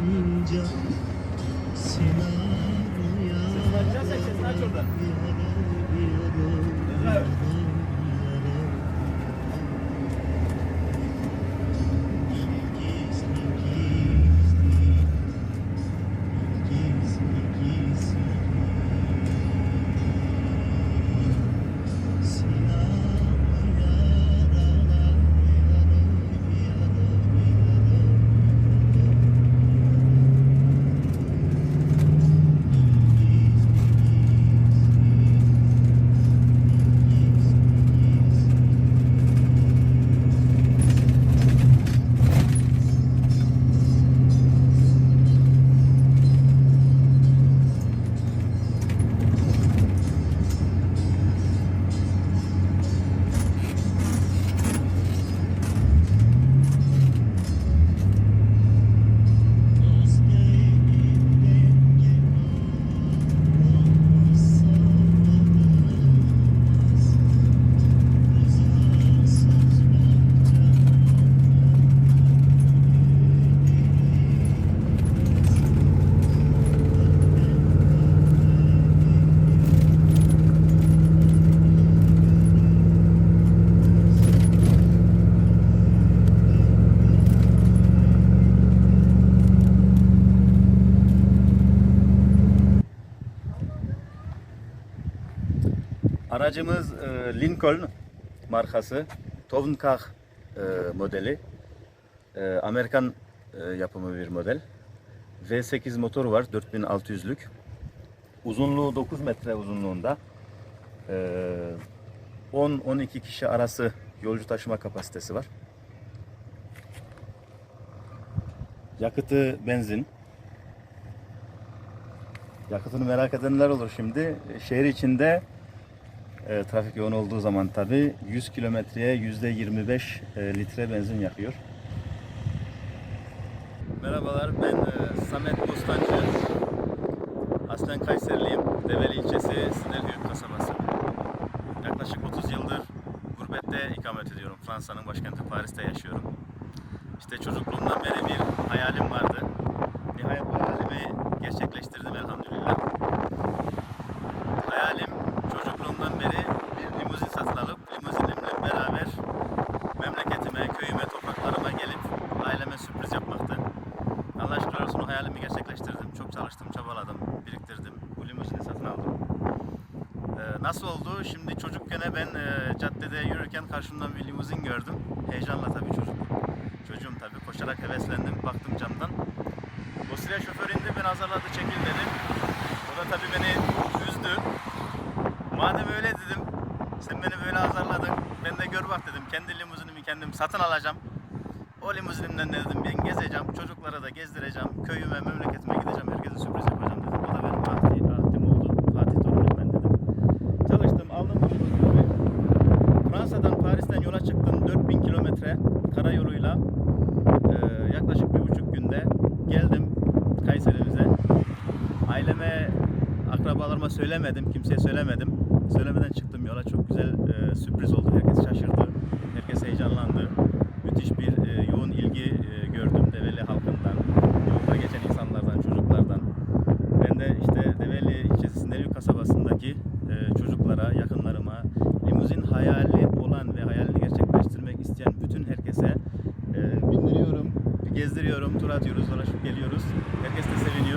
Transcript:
Bulunca Sinan'ya Açarsan sesini aç Aracımız e, Lincoln markası Touareg e, modeli. E, Amerikan yapımı bir model. V8 motoru var 4600'lük. Uzunluğu 9 metre uzunluğunda. E, 10-12 kişi arası yolcu taşıma kapasitesi var. Yakıtı benzin. Yakıtını merak edenler olur şimdi. Şehir içinde e, trafik yoğun olduğu zaman tabi 100 kilometreye %25 e, litre benzin yakıyor. Merhabalar ben e, Samet Bostancı. Aslen Kayseriliyim. Develi ilçesi Sinergöyük kasabası. Yaklaşık 30 yıldır gurbette ikamet ediyorum. Fransa'nın başkenti Paris'te yaşıyorum. İşte çocukluğumdan beri bir hayalim vardı. Nihayet bu hayalimi gerçekleştirdim elhamdülillah. Hayalim çocukluğumdan beri bir limuzin satın alıp limuzinimle beraber memleketime, köyüme, topraklarıma gelip aileme sürpriz yapmaktı. Allah şükürler olsun o hayalimi gerçekleştirdim. Çok çalıştım, çabaladım, biriktirdim. Bu limuzini satın aldım. Ee, nasıl oldu? Şimdi çocukken ben e, caddede yürürken karşımdan bir limuzin gördüm. Heyecanla tabii çocuk. Çocuğum tabii koşarak heveslendim. Baktım camdan. O sıra şoför indi beni azarladı çekil dedi. O da tabii beni üzdü. Madem öyle dedim, sen beni böyle azarladın, ben de gör bak dedim, kendi limuzinimi kendim satın alacağım. O limuzinimden de dedim ben gezeceğim, çocuklara da gezdireceğim, köyüme, memleketime gideceğim, herkese sürpriz yapacağım dedim. O da benim ahdi, ahdim oldu, Fatih torunum ben dedim. Çalıştım, aldım bu limuzinimi. Fransa'dan, Paris'ten yola çıktım, 4000 kilometre karayoluyla. Ee, yaklaşık bir buçuk günde geldim Kayseri'mize. Aileme, akrabalarıma söylemedim, kimseye söylemedim. Söylemeden çıktım yola. Çok güzel e, sürpriz oldu. Herkes şaşırdı. Herkes heyecanlandı. Müthiş bir e, yoğun ilgi e, gördüm Develi halkından, yolda geçen insanlardan, çocuklardan. Ben de işte Develi ilçesi Sinergü kasabasındaki e, çocuklara, yakınlarıma, limuzin hayali olan ve hayalini gerçekleştirmek isteyen bütün herkese e, bindiriyorum, gezdiriyorum, tur atıyoruz, dolaşıp geliyoruz. Herkes de seviniyor.